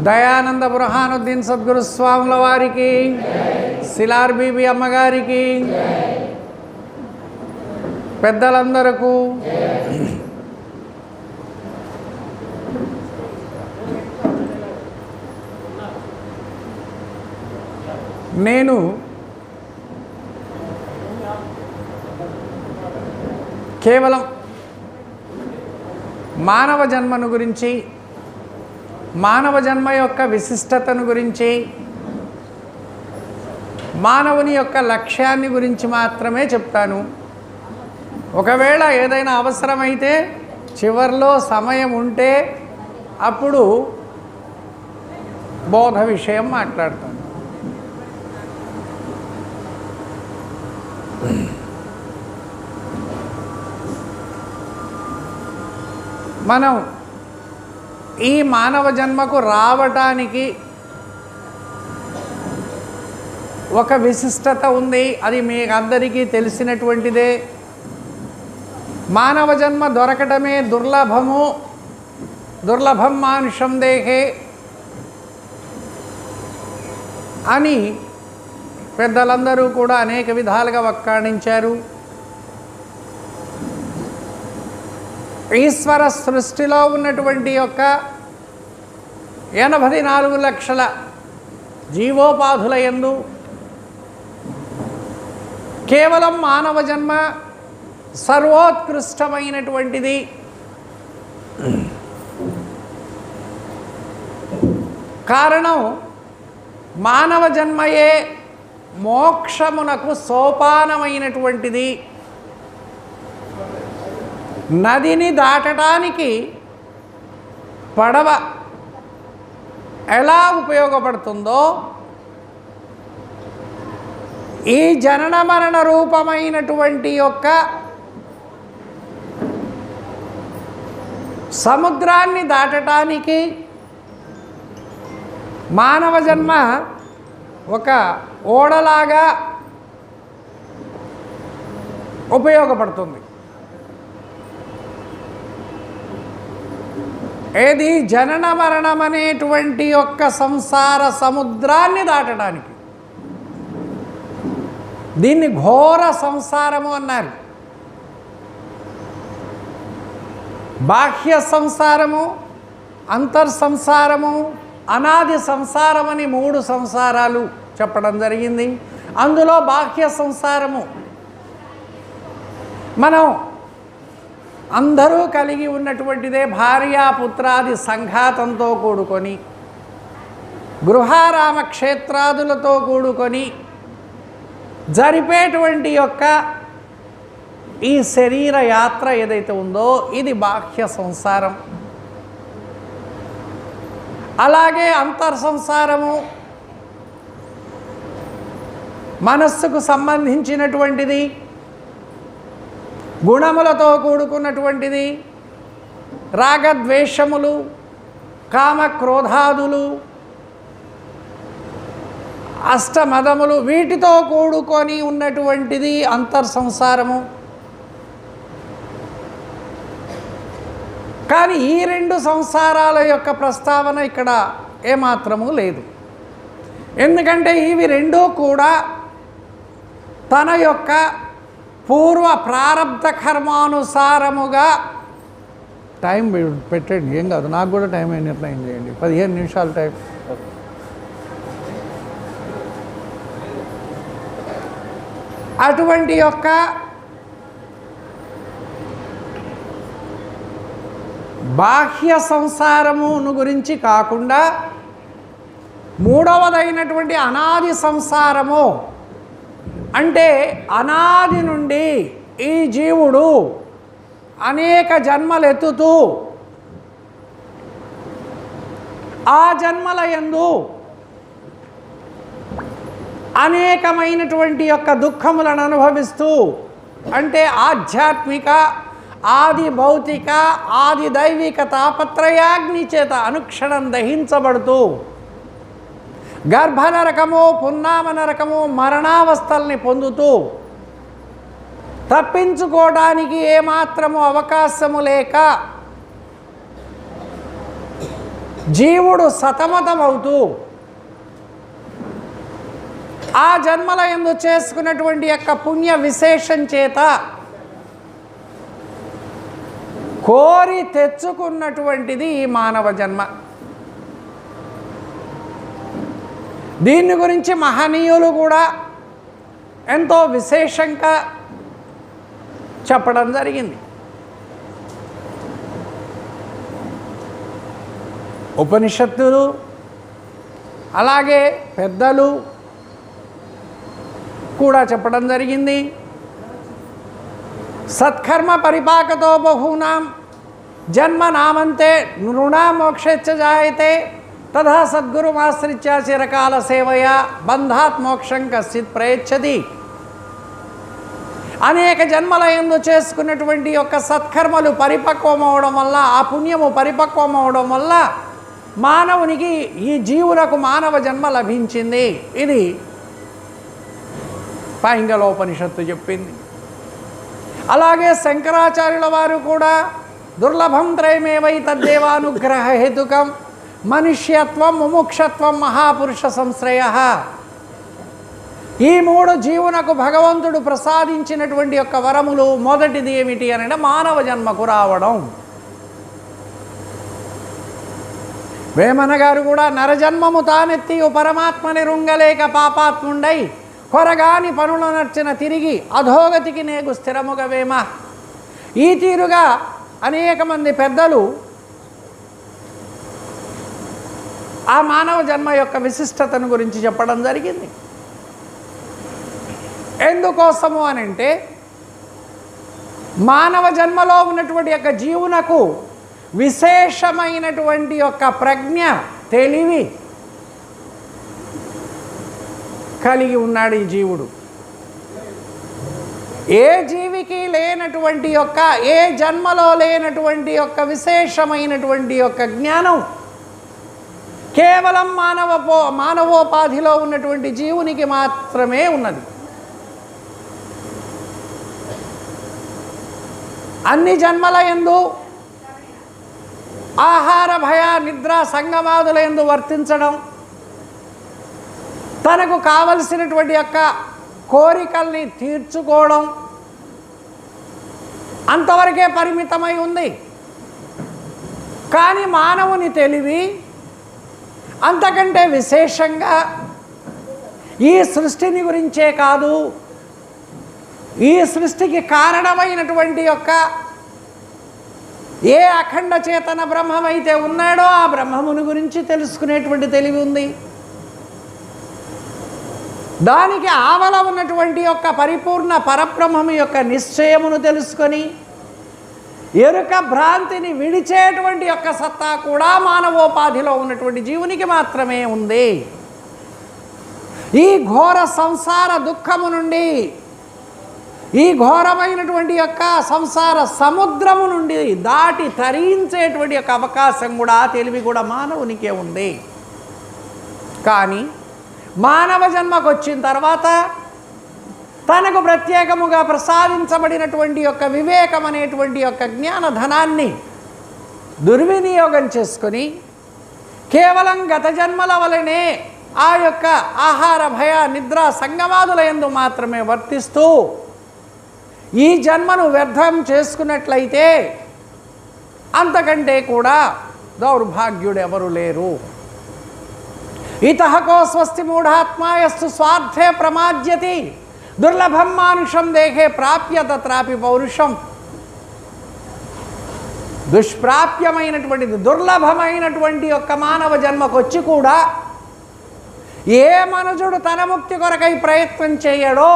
దయానంద బురహానుద్దీన్ సద్గురు స్వాముల వారికి సిలార్ బీబీ అమ్మగారికి పెద్దలందరకు నేను కేవలం మానవ జన్మను గురించి మానవ జన్మ యొక్క విశిష్టతను గురించి మానవుని యొక్క లక్ష్యాన్ని గురించి మాత్రమే చెప్తాను. ఒకవేళ ఏదైనా అవసరమైతే చివర్లో సమయం ఉంటే అప్పుడు బోధ విషయం మాట్లాడతాను. మనం ఈ మానవ జన్మకు రావటానికి ఒక విశిష్టత ఉంది. అది మీకు అందరికీ తెలిసినటువంటిదే. మానవ జన్మ దొరకటమే దుర్లభము. దుర్లభం మానుషం దేహే అని పెద్దలందరూ కూడా అనేక విధాలుగా వక్కాణించారు. ఈశ్వర సృష్టిలో ఉన్నటువంటి యొక్క ఎనభై నాలుగు లక్షల జీవోపాధుల ఎందు కేవలం మానవ జన్మ సర్వోత్కృష్టమైనటువంటిది. కారణం మానవ జన్మయే మోక్షమునకు సోపానమైనటువంటిది. నదిని దాటడానికి పడవ ఎలా ఉపయోగపడుతుందో ఈ జనన మరణ రూపమైనటువంటి యొక్క సముద్రాన్ని దాటటానికి మానవ జన్మ ఒక ఓడలాగా ఉపయోగపడుతుంది. ఏది జనన మరణం అనేటువంటి యొక్క సంసార సముద్రాన్ని దాటడానికి. దీన్ని ఘోర సంసారము అన్నారు. బాహ్య సంసారము అంతర్ సంసారము అనాది సంసారం అని మూడు సంసారాలు చెప్పడం జరిగింది. అందులో బాహ్య సంసారము. మనం అందరూ కలిగి ఉన్నటువంటిదే భార్యాపుత్రాది సంఘాతంతో కూడుకొని గృహారామ క్షేత్రాదులతో కూడుకొని జరిపేటువంటి యొక్క ఈ శరీర యాత్ర ఏదైతే ఉందో ఇది బాహ్య సంసారం. అలాగే అంతర్ సంసారము మనస్సుకు సంబంధించినటువంటిది గుణములతో కూడుకున్నటువంటిది. రాగద్వేషములు కామ క్రోధాదులు అష్టమదములు వీటితో కూడుకొని ఉన్నటువంటిది అంతర్ సంసారము కానీ ఈ రెండు సంసారాల యొక్క ప్రస్తావన ఇక్కడ ఏమాత్రము లేదు. ఎందుకంటే ఇవి రెండూ కూడా తన యొక్క పూర్వ ప్రారంధ కర్మానుసారముగా. టైం పెట్టండి ఏం కాదు నాకు కూడా టైం నిర్ణయం ఏం చేయండి పదిహేను నిమిషాలు టైం. అటువంటి యొక్క బాహ్య సంసారమును గురించి కాకుండా మూడవదైనటువంటి అనాది సంసారము అంటే అనాది నుండి ఈ జీవుడు అనేక జన్మలు ఎత్తుతూ ఆ జన్మల ఎందు అనేకమైనటువంటి యొక్క దుఃఖములను అనుభవిస్తూ అంటే ఆధ్యాత్మిక ఆది భౌతిక ఆది దైవిక తాపత్రయాగ్ని చేత అనుక్షణం దహించబడుతూ గర్భనరకము పున్నామ నరకము మరణావస్థల్ని పొందుతూ తప్పించుకోవడానికి ఏమాత్రము అవకాశము లేక జీవుడు సతమతమవుతూ ఆ జన్మల ఎందు చేసుకున్నటువంటి యొక్క పుణ్య విశేషం చేత కోరి తెచ్చుకున్నటువంటిది ఈ మానవ జన్మ. దీని గురించి మహనీయులు కూడా ఎంతో విశేషంగా చెప్పడం జరిగింది. ఉపనిషత్తులు అలాగే పెద్దలు కూడా చెప్పడం జరిగింది. సత్కర్మ పరిపాకతో బహూనాం జన్మ నామంతే నృణామోక్షచ్చ జాయతే తథా సద్గురుమాశ్రిత్య చిరకాల సేవయ బంధాత్ మోక్షం కశ్చిత్ ప్రయచ్చది అనేక జన్మల ఎందు చేసుకున్నటువంటి యొక్క సత్కర్మలు పరిపక్వమవడం వల్ల ఆ పుణ్యము పరిపక్వమవడం వల్ల మానవునికి ఈ జీవులకు మానవ జన్మ లభించింది. ఇది పైంగలోపనిషత్తు చెప్పింది. అలాగే శంకరాచార్యుల వారు కూడా దుర్లభం త్రయమేవై తద్దేవానుగ్రహ హేతుకం మనుష్యత్వం ముముక్షత్వం మహాపురుష సంశ్రయ. ఈ మూడు జీవునకు భగవంతుడు ప్రసాదించినటువంటి యొక్క వరములు మొదటిది ఏమిటి అనంటే మానవ జన్మకు రావడం. వేమన గారు కూడా నరజన్మము తానెత్తి పరమాత్మని రుంగలేక పాపాత్ముండై కొరగాని పనులు నర్చిన తిరిగి అధోగతికి నేగు స్థిరముగ వేమ. ఈ తీరుగా అనేక మంది పెద్దలు ఆ మానవ జన్మ యొక్క విశిష్టతను గురించి చెప్పడం జరిగింది. ఎందుకోసము అని అంటే మానవ జన్మలో ఉన్నటువంటి యొక్క జీవునకు విశేషమైనటువంటి యొక్క ప్రజ్ఞ తెలివి కలిగి ఉన్నాడు ఈ జీవుడు. ఏ జీవికి లేనటువంటి యొక్క ఏ జన్మలో లేనటువంటి యొక్క విశేషమైనటువంటి యొక్క జ్ఞానం కేవలం మానవ పో మానవోపాధిలో ఉన్నటువంటి జీవునికి మాత్రమే ఉన్నది. అన్ని జన్మల ఎందు ఆహార భయ నిద్ర సంగమాదుల ఎందు వర్తించడం తనకు కావలసినటువంటి యొక్క కోరికల్ని తీర్చుకోవడం అంతవరకే పరిమితమై ఉంది. కానీ మానవుని తెలివి అంతకంటే విశేషంగా ఈ సృష్టిని గురించే కాదు ఈ సృష్టికి కారణమైనటువంటి యొక్క ఏ అఖండ చేతన బ్రహ్మమైతే ఉన్నాడో ఆ బ్రహ్మముని గురించి తెలుసుకునేటువంటి తెలివి ఉంది. దానికి ఆవల ఉన్నటువంటి యొక్క పరిపూర్ణ పరబ్రహ్మము యొక్క నిశ్చయమును తెలుసుకొని ఎరుక భ్రాంతిని విడిచేటువంటి యొక్క సత్తా కూడా మానవోపాధిలో ఉన్నటువంటి జీవునికి మాత్రమే ఉంది. ఈ ఘోర సంసార దుఃఖము నుండి ఈ ఘోరమైనటువంటి యొక్క సంసార సముద్రము నుండి దాటి తరించేటువంటి యొక్క అవకాశం కూడా తెలివి కూడా మానవునికే ఉంది. కానీ మానవ జన్మకు వచ్చిన తర్వాత తనకు ప్రత్యేకముగా ప్రసాదించబడినటువంటి యొక్క వివేకం అనేటువంటి యొక్క జ్ఞానధనాన్ని దుర్వినియోగం చేసుకొని కేవలం గత జన్మల వలనే ఆ యొక్క ఆహార భయ నిద్ర సంగమాదుల ఎందు మాత్రమే వర్తిస్తూ ఈ జన్మను వ్యర్థం చేసుకున్నట్లయితే అంతకంటే కూడా దౌర్భాగ్యుడు ఎవరు లేరు ఇతహకో స్వస్తి మూఢాత్మాయస్సు స్వార్థే ప్రమాద్యతి. దుర్లభం మానుషం దేహే ప్రాప్య తత్రాపి పౌరుషం. దుష్ప్రాప్యమైనటువంటిది దుర్లభమైనటువంటి యొక్క మానవ జన్మకొచ్చి కూడా ఏ మనుజుడు తన ముక్తి కొరకై ప్రయత్నం చేయడో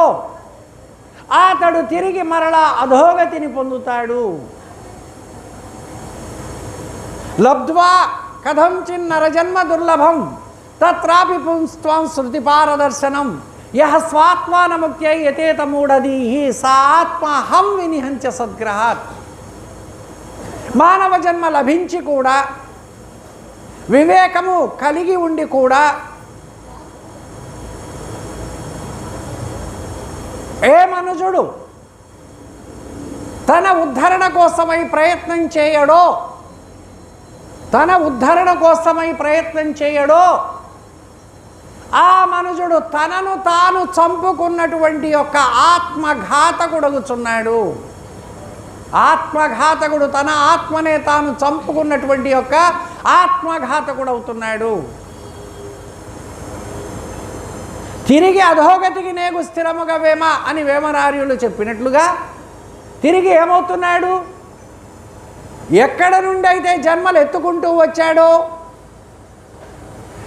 అతడు తిరిగి మరలా అధోగతిని పొందుతాడు. లబ్ధ్వా కథం చిన్నరజన్మ దుర్లభం తత్రాపి పుంస్త్వం శృతి పారదర్శనం. యహ స్వాత్మానముఖ్యై యతేత సా ఆత్మహం వినిహంచ సద్గ్రహాత్. మానవ జన్మ లభించి కూడా వివేకము కలిగి ఉండి కూడా ఏ మనుజుడు తన ఉద్ధరణ కోసమై ప్రయత్నం చేయడో తన ఉద్ధరణ కోసమై ప్రయత్నం చేయడో ఆ మనుషుడు తనను తాను చంపుకున్నటువంటి యొక్క ఆత్మఘాతకుడగుచున్నాడు. ఆత్మఘాతకుడు తన ఆత్మనే తాను చంపుకున్నటువంటి యొక్క ఆత్మఘాతకుడు అవుతున్నాడు తిరిగి అధోగతికి నేగు స్థిరముగా వేమ అని వేమనార్యులు చెప్పినట్లుగా తిరిగి ఏమవుతున్నాడు? ఎక్కడ నుండి అయితే జన్మలు ఎత్తుకుంటూ వచ్చాడో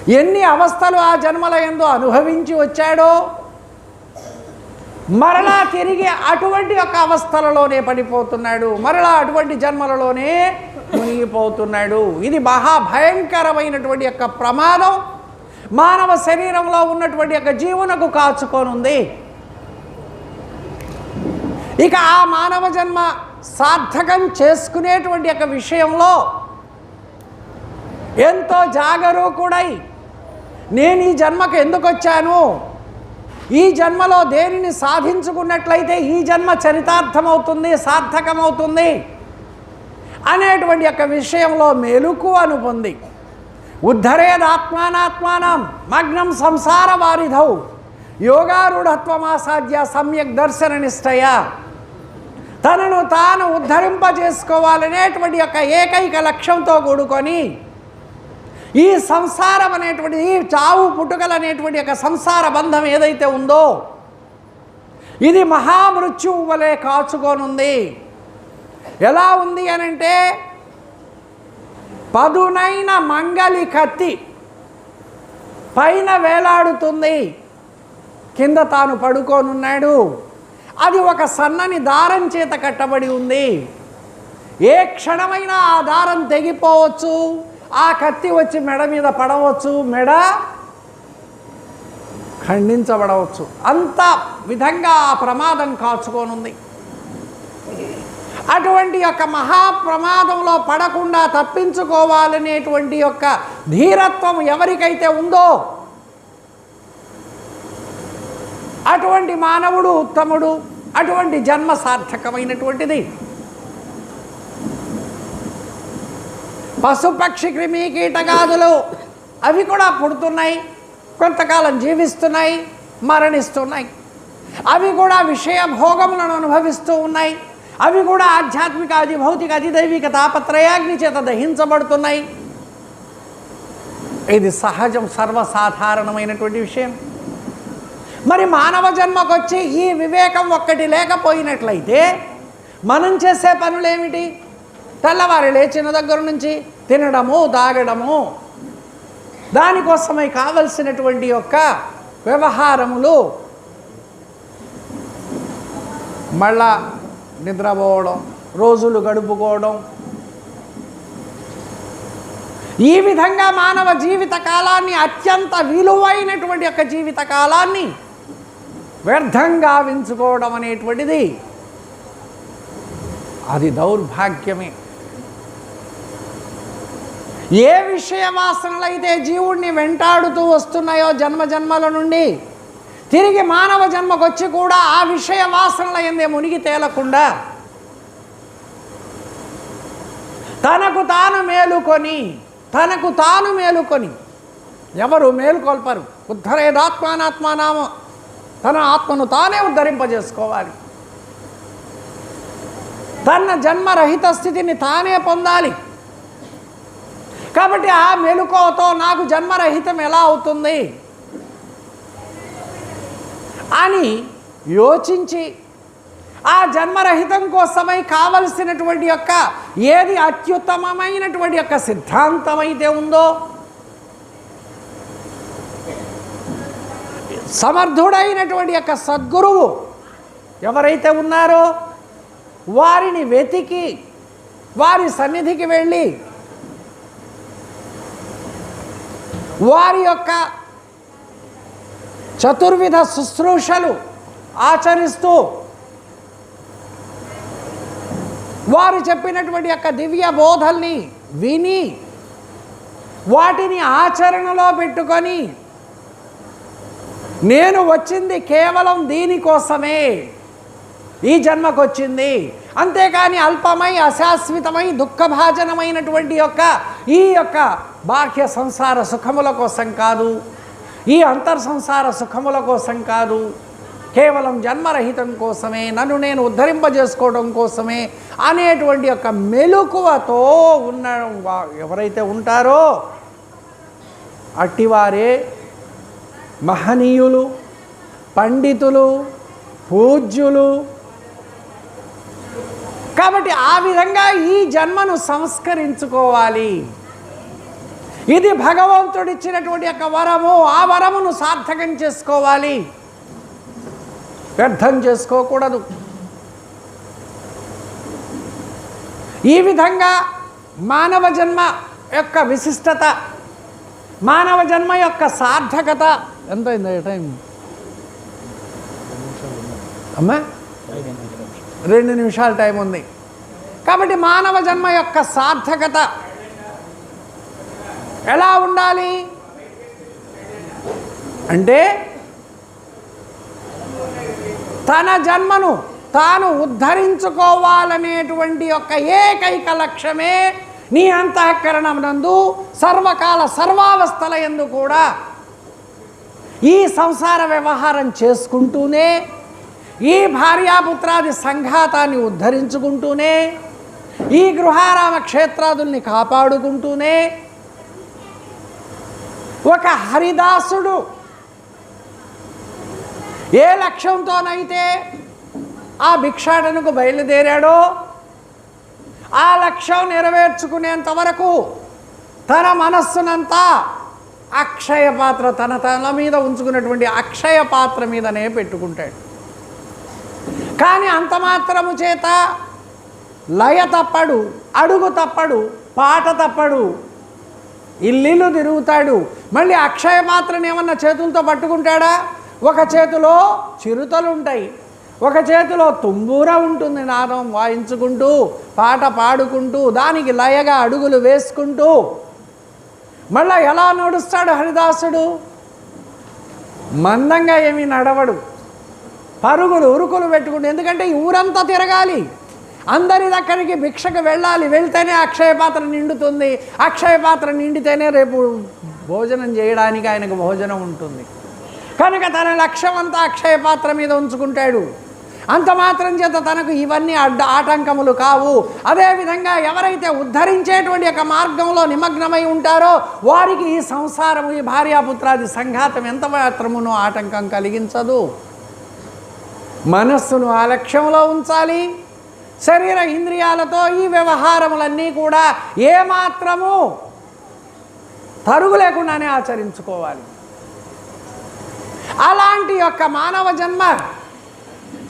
ఎన్ని అవస్థలు ఆ జన్మల ఎందు అనుభవించి వచ్చాడో మరలా తిరిగి అటువంటి యొక్క అవస్థలలోనే పడిపోతున్నాడు. మరలా అటువంటి జన్మలలోనే మునిగిపోతున్నాడు. ఇది మహాభయంకరమైనటువంటి యొక్క ప్రమాదం. మానవ శరీరంలో ఉన్నటువంటి యొక్క జీవునకు కాచుకోనుంది. ఇక ఆ మానవ జన్మ సార్థకం చేసుకునేటువంటి యొక్క విషయంలో ఎంతో జాగరూకుడై నేను ఈ జన్మకు ఎందుకు వచ్చాను? ఈ జన్మలో దేనిని సాధించుకున్నట్లయితే ఈ జన్మ చరితార్థమవుతుంది సార్థకమవుతుంది? అనేటువంటి యొక్క విషయంలో మెలుకువను పొంది ఉద్ధరేదాత్మానాత్మానం మగ్నం సంసార వారిధౌ. యోగారూఢత్వమాసాధ్య సమ్యక్ దర్శన నిష్టయ. తనను తాను ఉద్ధరింపజేసుకోవాలనేటువంటి యొక్క ఏకైక లక్ష్యంతో కూడుకొని ఈ సంసారం అనేటువంటి ఈ చావు పుట్టుకలు అనేటువంటి యొక్క సంసార బంధం ఏదైతే ఉందో ఇది మహామృత్యువు వలె కాచుకోనుంది. ఎలా ఉంది అని అంటే పదునైన మంగలి కత్తి పైన వేలాడుతుంది. కింద తాను పడుకోనున్నాడు. అది ఒక సన్నని దారం చేత కట్టబడి ఉంది. ఏ క్షణమైనా ఆ దారం తెగిపోవచ్చు. ఆ కత్తి వచ్చి మెడ మీద పడవచ్చు మెడ ఖండించబడవచ్చు. అంత విధంగా ఆ ప్రమాదం కాచుకోనుంది. అటువంటి యొక్క మహాప్రమాదంలో పడకుండా తప్పించుకోవాలనేటువంటి యొక్క ధీరత్వం ఎవరికైతే ఉందో అటువంటి మానవుడు ఉత్తముడు అటువంటి జన్మ సార్థకమైనటువంటిది. పశుపక్షి క్రిమి కీటకాదులు అవి కూడా పుడుతున్నాయి కొంతకాలం జీవిస్తున్నాయి మరణిస్తున్నాయి. అవి కూడా విషయ భోగములను అనుభవిస్తూ ఉన్నాయి. అవి కూడా ఆధ్యాత్మిక అతి భౌతిక అతిదైవిక తాపత్రయాగ్ని చేత దహించబడుతున్నాయి. ఇది సహజం సర్వసాధారణమైనటువంటి విషయం. మరి మానవ జన్మకొచ్చి ఈ వివేకం ఒక్కటి లేకపోయినట్లయితే మనం చేసే పనులేమిటి? తెల్లవారి లేచిన దగ్గర నుంచి తినడము తాగడము. దానికోసమై కావలసినటువంటి యొక్క వ్యవహారములు మళ్ళా నిద్రపోవడం రోజులు గడుపుకోవడం. ఈ విధంగా మానవ జీవిత కాలాన్ని అత్యంత విలువైనటువంటి యొక్క జీవిత కాలాన్ని వ్యర్థంగా వించుకోవడం అనేటువంటిది. అది దౌర్భాగ్యమే. ఏ విషయవాసనలు అయితే జీవుణ్ణి వెంటాడుతూ వస్తున్నాయో జన్మ జన్మల నుండి తిరిగి మానవ జన్మకొచ్చి కూడా ఆ విషయ వాసనల ఎందే మునిగి తేలకుండా తనకు తాను మేలుకొని తనకు తాను మేలుకొని ఎవరు మేలుకొల్పరు. ఉద్ధరేదాత్మానాత్మానామ తన ఆత్మను తానే ఉద్ధరింపజేసుకోవాలి. తన జన్మరహిత స్థితిని తానే పొందాలి. కాబట్టి ఆ మెలుకోతో నాకు జన్మరహితం ఎలా అవుతుంది? అని యోచించి ఆ జన్మరహితం కోసమై కావలసినటువంటి యొక్క ఏది అత్యుత్తమమైనటువంటి యొక్క సిద్ధాంతం అయితే ఉందో సమర్థుడైనటువంటి యొక్క సద్గురువు ఎవరైతే ఉన్నారో వారిని వెతికి వారి సన్నిధికి వెళ్ళి వారి యొక్క చతుర్విధ శుశ్రూషలు ఆచరిస్తూ వారు చెప్పినటువంటి యొక్క దివ్య బోధల్ని విని వాటిని ఆచరణలో పెట్టుకొని నేను వచ్చింది కేవలం దీనికోసమే. ఈ జన్మకొచ్చింది. అంతేకాని అల్పమై అశాశ్వతమై దుఃఖభాజనమైనటువంటి యొక్క ఈ యొక్క బాహ్య సంసార సుఖముల కోసం కాదు. ఈ అంతర్ సంసార సుఖముల కోసం కాదు. కేవలం జన్మరహితం కోసమే నన్ను నేను ఉద్ధరింపజేసుకోవడం కోసమే అనేటువంటి యొక్క మెలకువతో ఉన్న ఎవరైతే ఉంటారో అట్టివారే మహనీయులు పండితులు పూజ్యులు కాబట్టి ఆ విధంగా ఈ జన్మను సంస్కరించుకోవాలి. ఇది భగవంతుడు ఇచ్చినటువంటి యొక్క వరము. ఆ వరమును సార్థకం చేసుకోవాలి. వ్యర్థం చేసుకోకూడదు. ఈ విధంగా మానవ జన్మ యొక్క విశిష్టత మానవ జన్మ యొక్క సార్థకత ఎంతైంది? టైం? అమ్మా? రెండు నిమిషాల టైం ఉంది. కాబట్టి మానవ జన్మ యొక్క సార్థకత ఎలా ఉండాలి? అంటే తన జన్మను తాను ఉద్ధరించుకోవాలనేటువంటి యొక్క ఏకైక లక్ష్యమే నీ అంతఃకరణమునందు సర్వకాల సర్వావస్థల ఎందు కూడా ఈ సంసార వ్యవహారం చేసుకుంటూనే ఈ భార్యాపుత్రాది సంఘాతాన్ని ఉద్ధరించుకుంటూనే ఈ గృహారామ క్షేత్రాదుల్ని కాపాడుకుంటూనే ఒక హరిదాసుడు ఏ లక్ష్యంతోనైతే ఆ భిక్షాటనకు బయలుదేరాడో ఆ లక్ష్యం నెరవేర్చుకునేంత వరకు తన మనస్సునంతా అక్షయ పాత్ర తన తల మీద ఉంచుకున్నటువంటి అక్షయ పాత్ర మీదనే పెట్టుకుంటాడు. కానీ అంత మాత్రము చేత లయ తప్పడు అడుగు తప్పడు పాట తప్పడు ఇల్లు తిరుగుతాడు. మళ్ళీ అక్షయ మాత్రం ఏమన్నా చేతులతో పట్టుకుంటాడా? ఒక చేతిలో చిరుతలు ఉంటాయి ఒక చేతిలో తుంబూర ఉంటుంది నాదం వాయించుకుంటూ పాట పాడుకుంటూ దానికి లయగా అడుగులు వేసుకుంటూ. మళ్ళా ఎలా నడుస్తాడు హరిదాసుడు? మందంగా ఏమీ నడవడు. పరుగులు ఉరుకులు పెట్టుకుంటూ ఎందుకంటే ఈ ఊరంతా తిరగాలి. అందరి దగ్గరికి భిక్షకు వెళ్ళాలి వెళ్తేనే అక్షయ పాత్ర నిండుతుంది. అక్షయ పాత్ర నిండితేనే రేపు భోజనం చేయడానికి ఆయనకు భోజనం ఉంటుంది. కనుక తన లక్ష్యం అంతా అక్షయ పాత్ర మీద ఉంచుకుంటాడు. అంత మాత్రం చేత తనకు ఇవన్నీ అడ్డ ఆటంకములు కావు. అదేవిధంగా ఎవరైతే ఉద్ధరించేటువంటి యొక్క మార్గంలో నిమగ్నమై ఉంటారో వారికి ఈ సంసారము ఈ భార్యాపుత్రాది సంఘాతం ఎంత మాత్రమునో ఆటంకం కలిగించదు. మనస్సును ఆ లక్ష్యంలో ఉంచాలి. శరీర ఇంద్రియాలతో ఈ వ్యవహారములన్నీ కూడా ఏమాత్రము తరుగు లేకుండానే ఆచరించుకోవాలి. అలాంటి యొక్క మానవ జన్మ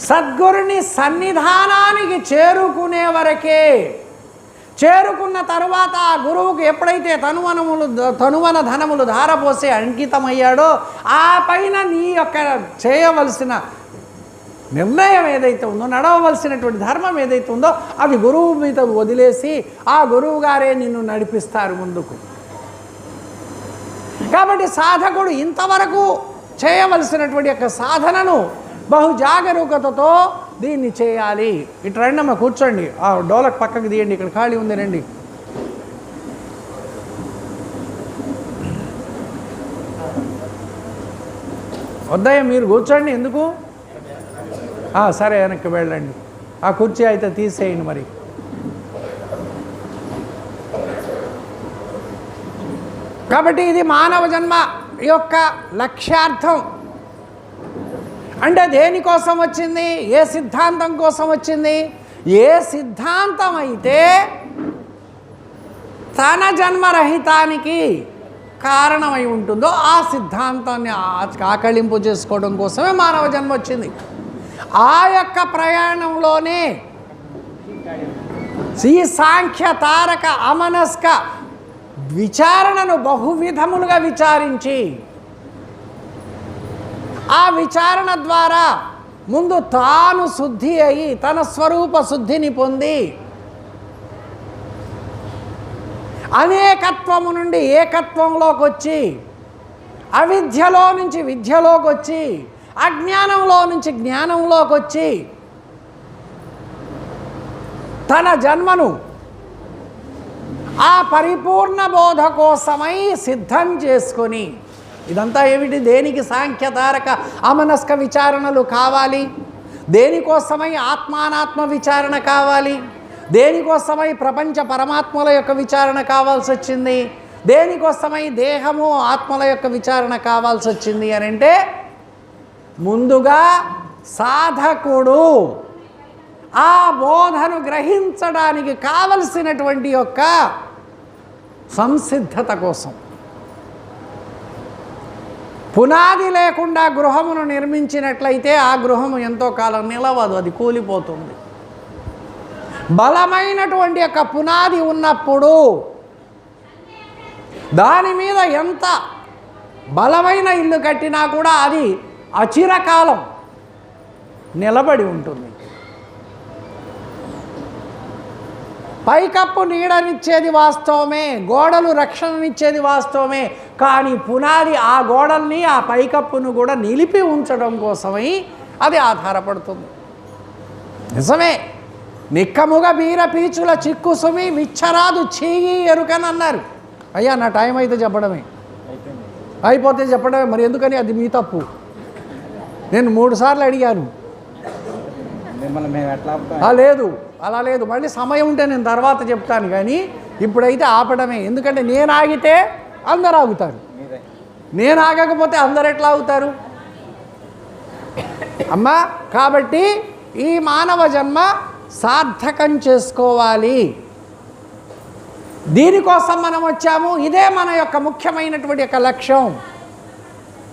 సద్గురుని సన్నిధానానికి చేరుకునే వరకే చేరుకున్న తరువాత ఆ గురువుకు ఎప్పుడైతే తనువనములు తనువన ధనములు ధారపోసి అంకితమయ్యాడో ఆ పైన నీ యొక్క చేయవలసిన నిర్ణయం ఏదైతే ఉందో నడవవలసినటువంటి ధర్మం ఏదైతే ఉందో అది గురువు మీద వదిలేసి ఆ గురువు గారే నిన్ను నడిపిస్తారు ముందుకు. కాబట్టి సాధకుడు ఇంతవరకు చేయవలసినటువంటి యొక్క సాధనను బహు జాగరూకతతో దీన్ని చేయాలి. ఇటు రండమ్మ కూర్చోండి. ఆ డోలక్ పక్కకు తీయండి ఇక్కడ ఖాళీ ఉంది రండి. వద్దయ్య మీరు కూర్చోండి ఎందుకు? సరే వెనక్కి వెళ్ళండి. ఆ కుర్చీ అయితే తీసేయండి మరి. కాబట్టి ఇది మానవ జన్మ యొక్క లక్ష్యార్థం. అంటే దేనికోసం వచ్చింది? ఏ సిద్ధాంతం కోసం వచ్చింది? ఏ సిద్ధాంతం అయితే తన జన్మరహితానికి కారణమై ఉంటుందో ఆ సిద్ధాంతాన్ని ఆకళింపు చేసుకోవడం కోసమే మానవ జన్మ వచ్చింది. ఆ యొక్క ప్రయాణంలోనే ఈ సాంఖ్య తారక అమనస్క విచారణను బహువిధములుగా విచారించి ఆ విచారణ ద్వారా ముందు తాను శుద్ధి అయి తన స్వరూప శుద్ధిని పొంది అనేకత్వము నుండి ఏకత్వంలోకి వచ్చి అవిద్యలో నుంచి విద్యలోకి వచ్చి అజ్ఞానంలో నుంచి జ్ఞానంలోకి వచ్చి తన జన్మను ఆ పరిపూర్ణ బోధ కోసమై సిద్ధం చేసుకొని ఇదంతా ఏమిటి? దేనికి సాంఖ్యతారక అమనస్క విచారణలు కావాలి? దేనికోసమై ఆత్మానాత్మ విచారణ కావాలి? దేనికోసమై ప్రపంచ పరమాత్మల యొక్క విచారణ కావాల్సి వచ్చింది? దేనికోసమై దేహము ఆత్మల యొక్క విచారణ కావాల్సి వచ్చింది అని అంటే ముందుగా సాధకుడు ఆ బోధను గ్రహించడానికి కావలసినటువంటి యొక్క సంసిద్ధత కోసం. పునాది లేకుండా గృహమును నిర్మించినట్లయితే ఆ గృహము ఎంతో కాలం నిలవదు అది కూలిపోతుంది. బలమైనటువంటి యొక్క పునాది ఉన్నప్పుడు దాని మీద ఎంత బలమైన ఇల్లు కట్టినా కూడా అది అచిరకాలం నిలబడి ఉంటుంది. పైకప్పు నీడనిచ్చేది వాస్తవమే గోడలు రక్షణనిచ్చేది వాస్తవమే కానీ పునాది ఆ గోడల్ని ఆ పైకప్పును కూడా నిలిపి ఉంచడం కోసమై అది ఆధారపడుతుంది. నిజమే నిక్కముగా బీర పీచుల చిక్కు సుమి విచ్చరాదు ఎరుకని ఎరుకనన్నారు అయ్యా నా టైం అయితే చెప్పడమే. అయిపోతే చెప్పడమే మరి ఎందుకని? అది మీ తప్పు. నేను మూడు సార్లు అడిగాను. లేదు. అలా లేదు. మళ్ళీ సమయం ఉంటే నేను తర్వాత చెప్తాను కానీ ఇప్పుడైతే ఆపడమే. ఎందుకంటే నేను ఆగితే అందరు ఆగుతారు. నేను ఆగకపోతే అందరు ఎట్లా అవుతారు అమ్మా కాబట్టి ఈ మానవ జన్మ సార్థకం చేసుకోవాలి. దీనికోసం మనం వచ్చాము. ఇదే మన యొక్క ముఖ్యమైనటువంటి యొక్క లక్ష్యం.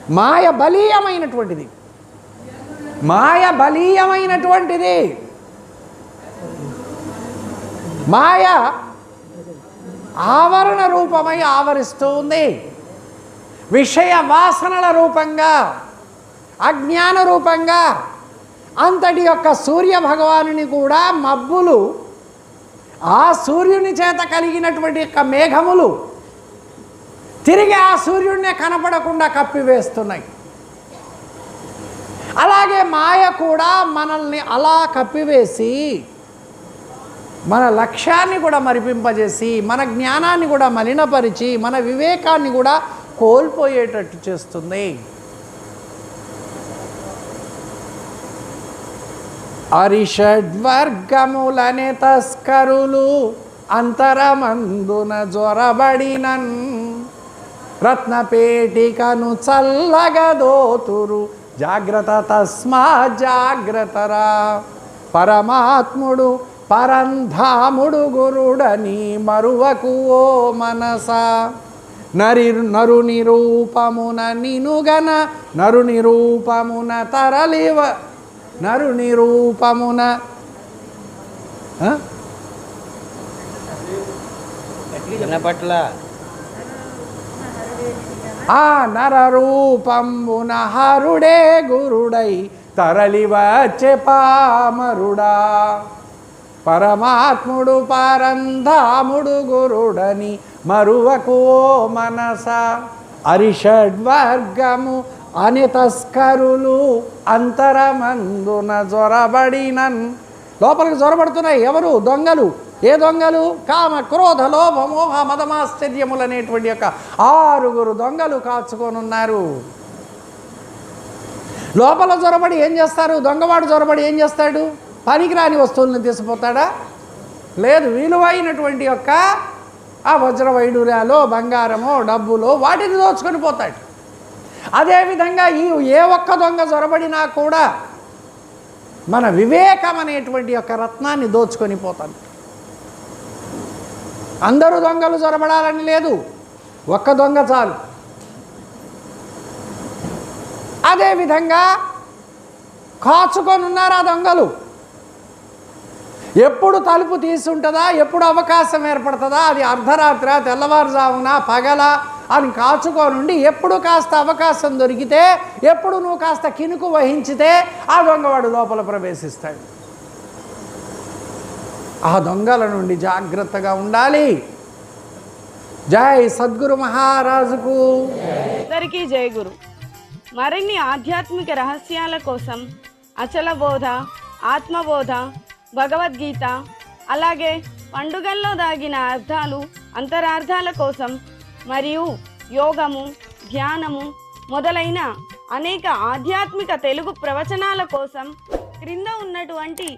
మాయ బలీయమైనటువంటిది మాయ బలీయమైనటువంటిది మాయ ఆవరణ రూపమై ఆవరిస్తూ ఉంది. విషయ వాసనల రూపంగా అజ్ఞాన రూపంగా అంతటి యొక్క సూర్య భగవానుని కూడా మబ్బులు ఆ సూర్యుని చేత కలిగినటువంటి యొక్క మేఘములు తిరిగి ఆ సూర్యుడినే కనపడకుండా కప్పివేస్తున్నాయి. అలాగే మాయ కూడా మనల్ని అలా కప్పివేసి మన లక్ష్యాన్ని కూడా మరిపింపజేసి మన జ్ఞానాన్ని కూడా మలినపరిచి మన వివేకాన్ని కూడా కోల్పోయేటట్టు చేస్తుంది. అరిషడ్వర్గములనే తస్కరులు అంతరమందున జ్వరబడినన్ రత్నపేటికను చల్లగదోతురు జాగ్రత్త తస్మా జాగ్రత్తరా పరమాత్ముడు పరంధాముడు గురుడని మరువకు ఓ మనస నరి నరుని రూపమున నినుగన నరుని రూపమున తరలివ నరుని రూపమున ఆ? వినపట్ల ఆ నరరూపంబున హరుడే గురుడై తరలి వచ్చే పామరుడా. పరమాత్ముడు పరంధాముడు గురుడని మరువకు మనస. అరిషడ్వర్గము అని తస్కరులు అంతరమందున జ్వరబడినన్ లోపలికి జ్వరబడుతున్నాయి ఎవరు? దొంగలు. ఏ దొంగలు? కామ క్రోధ లోభ మోహ మదమాశ్చర్యములు అనేటువంటి యొక్క ఆరుగురు దొంగలు కాచుకొనున్నారు. లోపల జొరబడి ఏం చేస్తారు? దొంగవాడు జొరబడి ఏం చేస్తాడు? పనికిరాని వస్తువులను తీసిపోతాడా లేదు విలువైనటువంటి యొక్క ఆ వజ్ర వైడూర్యాలో బంగారమో డబ్బులో వాటిని దోచుకొని పోతాడు. అదేవిధంగా ఈ ఏ ఒక్క దొంగ జ్వరబడినా కూడా మన వివేకం అనేటువంటి యొక్క రత్నాన్ని దోచుకొని పోతాడు. అందరూ దొంగలు చొరబడాలని లేదు. ఒక్క దొంగ చాలు. అదేవిధంగా కాచుకొని ఉన్నారు ఆ దొంగలు? ఎప్పుడు తలుపు తీసి ఉంటుందా ఎప్పుడు అవకాశం ఏర్పడుతుందా? అది అర్ధరాత్ర తెల్లవారుజామున పగల అని కాచుకోనుండి ఎప్పుడు కాస్త అవకాశం దొరికితే ఎప్పుడు నువ్వు కాస్త కినుకు వహించితే ఆ దొంగవాడు లోపల ప్రవేశిస్తాడు. ఆ దొంగల నుండి జాగ్రత్తగా ఉండాలి. జై సద్గురు మహారాజుకు. అందరికీ జయగురు మరిన్ని ఆధ్యాత్మిక రహస్యాల కోసం అచల బోధ ఆత్మబోధ భగవద్గీత అలాగే పండుగల్లో దాగిన అర్థాలు అంతరార్థాల కోసం మరియు యోగము ధ్యానము మొదలైన అనేక ఆధ్యాత్మిక తెలుగు ప్రవచనాల కోసం క్రింద ఉన్నటువంటి